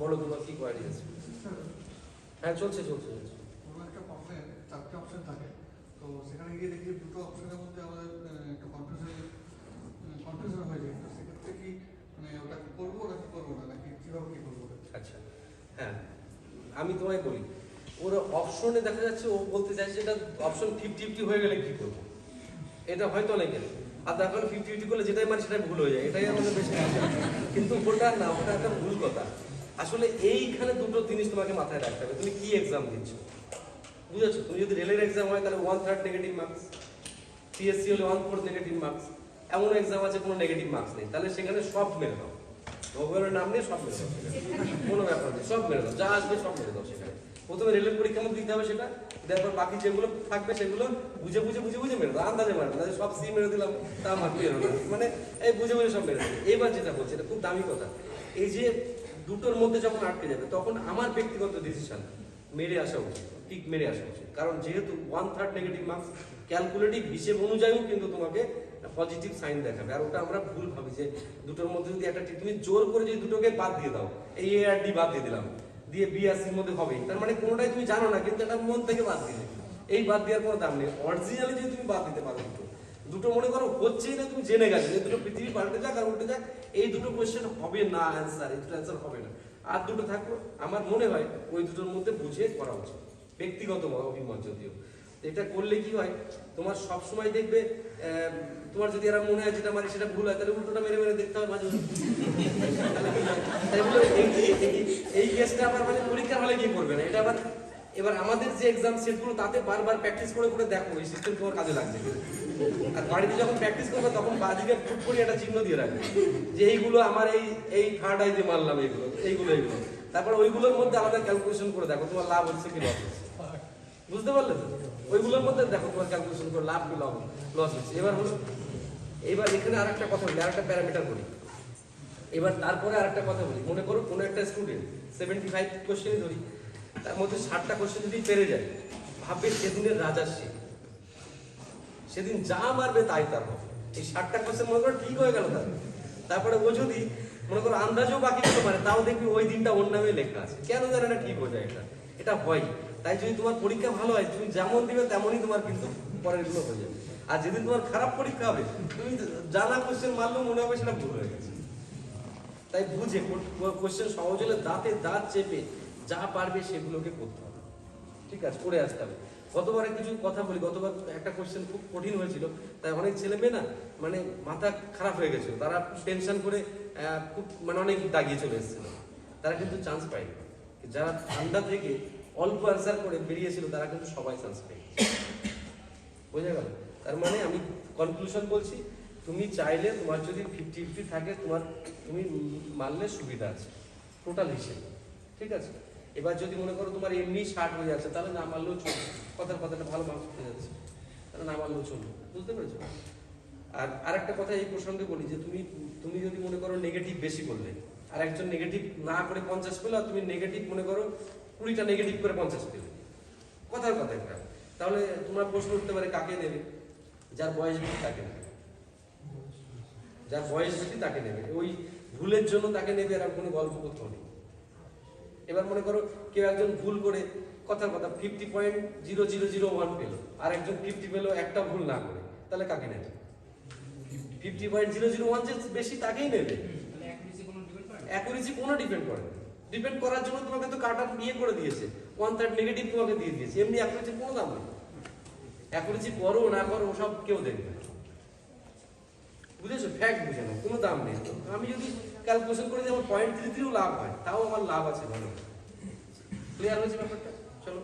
বলো তোমার কি কোয়ারি আছে? হ্যাঁ চলছে চলছে চলছে। কোনো একটা প্রশ্নে চারটে অপশন থাকে। তো সেখানে গিয়ে দেখি দুটো অপশনের মধ্যে আমাদের একটু কনফিউশন কনফিউশন হয়ে যায়। তো সেক্ষেত্রে কি মানে ওটা কি করব নাকি করব না নাকি কীভাবে কি করব? আচ্ছা হ্যাঁ আমি তোমায় বলি। ওর অপশনে দেখা যাচ্ছে ও বলতে চাইছে এটা অপশন ফিফটি ফিফটি হয়ে গেলে কি করব? এটা হয়তো অনেকের আর তার কারণে ফিফটি ফিফটি করলে যেটাই মানে সেটাই ভুল হয়ে যায়। এটাই আমাদের বেশি কিন্তু ওটা না ওটা একটা ভুল কথা। আসলে এইখানে দুটো জিনিস তোমাকে মাথায় রাখতে হবে। তুমি কি এক্সাম দিচ্ছ? বুঝেছ? তুমি যদি রেলের এক্সাম হয়, তাহলে one third negative marks PSC হলে ওয়ান ফোর্থ নেগেটিভ মার্কস এমন এক্সাম আছে, কোনো নেগেটিভ মার্কস নেই। তাহলে সেখানে সব মেরে দাও। ভগবানের নাম নিয়ে সব মেরে দাও কোনো ব্যাপার নেই, সব মেরে দাও। যা আসবে সব মেরে দাও সেখানে। প্রথমে রেলের পরীক্ষা মধ্যে দিতে হবে সেটা। তারপর বাকি যেগুলো থাকবে সেগুলো বুঝে বুঝে বুঝে বুঝে মেরে দাও। আন্দাজে মারবে না সব সি মেরে দিলাম, তা মারতে এলো না? মানে এই বুঝে বুঝে সব মেরে দেবে এবার যেটা বলছি, এটা খুব দামি কথা। এই যে দুটোর মধ্যে যখন আটকে যাবে, তখন আমার ব্যক্তিগত ডিসিশন মেরে আসা উচিত, ঠিক মেরে আসা উচিত। কারণ যেহেতু one third negative marks calculative হিসেব অনুযায়ীও কিন্তু তোমাকে পজিটিভ সাইন দেখাবে। আর ওটা আমরা ভুল ভাবি যে দুটোর মধ্যে যদি একটা তুমি জোর করে যদি দুটোকে বাদ দিয়ে দাও, এই এ আর ডি বাদ দিয়ে দিলাম, দিয়ে বি আর মধ্যে হবে তার মানে কোনোটাই তুমি জানো না, কিন্তু এটা মন থেকে বাদ দিলে। এই বাদ দেওয়ার কোনো দাম নেই। অরিজিনালি যদি তুমি বাদ দিতে পারো দুটো মনে করো হচ্ছেই না, তুমি জেনে গেছো যে দুটো পৃথিবী পাল্টে যাক আর উল্টে যাক, এই দুটো কোয়েশ্চেন হবে না অ্যান্সার এই দুটো অ্যান্সার হবে না। আর দুটো থাকল, আমার মনে হয় ওই দুটোর মধ্যে বুঝে করা উচিত, ব্যক্তিগত অভিমত যদিও। এটা করলে কি হয়, তোমার সব সময় দেখবে তোমার যদি এরা মনে হয় যেটা মানে সেটা ভুল হয়, তাহলে উল্টোটা মেরে মেরে দেখতে হবে মাঝে এই কেসটা আবার মানে পরীক্ষার হলে কি করবে না, এটা আবার এবার আমাদের যে এক্সাম সেটগুলো তাতে বারবার প্র্যাকটিস করে করে দেখো, এই সিস্টেম তোমার কাজে কিনা। আর বাড়িতে যখন প্র্যাকটিস করবে, তখন বাজিকে ফুট করে একটা চিহ্ন দিয়ে রাখবে। যে এইগুলো আমার এই এই থার্ড আই দিয়ে মারলাম, এইগুলো এইগুলো এইগুলো। তারপর ওইগুলোর মধ্যে আলাদা ক্যালকুলেশন করে দেখো, তোমার লাভ হচ্ছে কি লস হচ্ছে। বুঝতে পারলে তো? ওইগুলোর মধ্যে দেখো তোমার ক্যালকুলেশন করে লাভ কি লস লস হচ্ছে। এবার হলো, এবার এখানে আরেকটা কথা বলি আর একটা প্যারামিটার বলি। এবার তারপরে আরেকটা কথা বলি। মনে করো কোনো একটা স্টুডেন্ট সেভেন্টি ফাইভ কোশ্চেনই ধরি তার মধ্যে ষাটটা কোশ্চেন যদি পেরে যায়, ভাববে সেদিনের রাজার সে। সেদিন যা মারবে তাই তার হবে। এই ষাটটা কোশ্চেন মনে করো ঠিক হয়ে গেল তার। তারপরে ও যদি মনে করো আন্দাজও বাকি করতে পারে, তাও দেখবি ওই দিনটা ওর নামে লেখা আছে। কেন জানে না ঠিক হয়ে যায় এটা। এটা হয়। তাই যদি তোমার পরীক্ষা ভালো হয়, তুমি যেমন দিবে তেমনই তোমার কিন্তু পরেরগুলো হয়ে যাবে। আর যেদিন তোমার খারাপ পরীক্ষা হবে, তুমি জানা কোশ্চেন মারলেও মনে হবে সেটা ভুল হয়ে গেছে। তাই বুঝে কোশ্চেন সহজ হলে দাঁতে দাঁত চেপে যা পারবে সেগুলোকে করতে হবে। ঠিক আছে, করে আসতে হবে। গতবারে কিছু কথা বলি, গতবার একটা কোশ্চেন খুব কঠিন হয়েছিল, তাই অনেক ছেলে মেয়ে না মানে মাথা খারাপ হয়ে গেছিল। তারা টেনশন করে খুব মানে অনেক দাগিয়ে চলে এসেছিল। তারা কিন্তু চান্স পায়নি। যারা ঠান্ডা থেকে অল্প অ্যান্সার করে বেরিয়েছিল, তারা কিন্তু সবাই চান্স পেয়ে বোঝা গেল? তার মানে আমি কনক্লুশন বলছি, তুমি চাইলে তোমার যদি ফিফটি ফিফটি থাকে, তোমার, তুমি মানলে সুবিধা আছে। টোটাল হিসেবে। ঠিক আছে? এবার যদি মনে করো তোমার এমনি ষাট হয়ে যাচ্ছে, তাহলে না মারলেও চলবে। কথার কথাটা ভালো মার্কস উঠে যাচ্ছে। তাহলে না মারলেও চলবে। বুঝতে পেরেছ? আর আরেকটা কথা এই প্রসঙ্গে বলি যে তুমি তুমি যদি মনে করো নেগেটিভ বেশি করলে আর একজন নেগেটিভ না করে পঞ্চাশ পেল, আর তুমি নেগেটিভ মনে করো কুড়িটা নেগেটিভ করে পঞ্চাশ পেলে। কথার কথা একটা। তাহলে তোমার প্রশ্ন উঠতে পারে, কাকে নেবে? যার বয়স বেশি তাকে নেবে। যার বয়স বেশি তাকে নেবে। ওই ভুলের জন্য তাকে নেবে, এরকম কোনো গল্প কোথাও নেই। এবার মনে করো কেউ একজন ভুল করে কথার কথা fifty point zero zero zero one পেল আর একজন ফিফটি পেল একটা ভুল না করে তাহলে কাকে নেবে? Fifty point zero zero one যে বেশি তাকেই নেবে। অ্যাকুরেসি কোনো ডিপেন্ড করে ডিপেন্ড করার জন্য তোমাকে তো কাটা নিয়ে করে দিয়েছে। ওয়ান থার্ড নেগেটিভ তোমাকে দিয়ে দিয়েছে। এমনি অ্যাকুরেসি কোনো দাম নেই। অ্যাকুরেসি করো না করো ওসব কেউ দেখবে বুঝেছ? ফ্যাক্ট বুঝে না কোনো দাম নেই। আমি যদি ক্যালকুলেশন করে যে আমার পয়েন্ট থ্রি থ্রিও লাভ হয়। তাও আমার লাভ আছে ভালো। ক্লিয়ার হয়েছে ব্যাপারটা? চলো।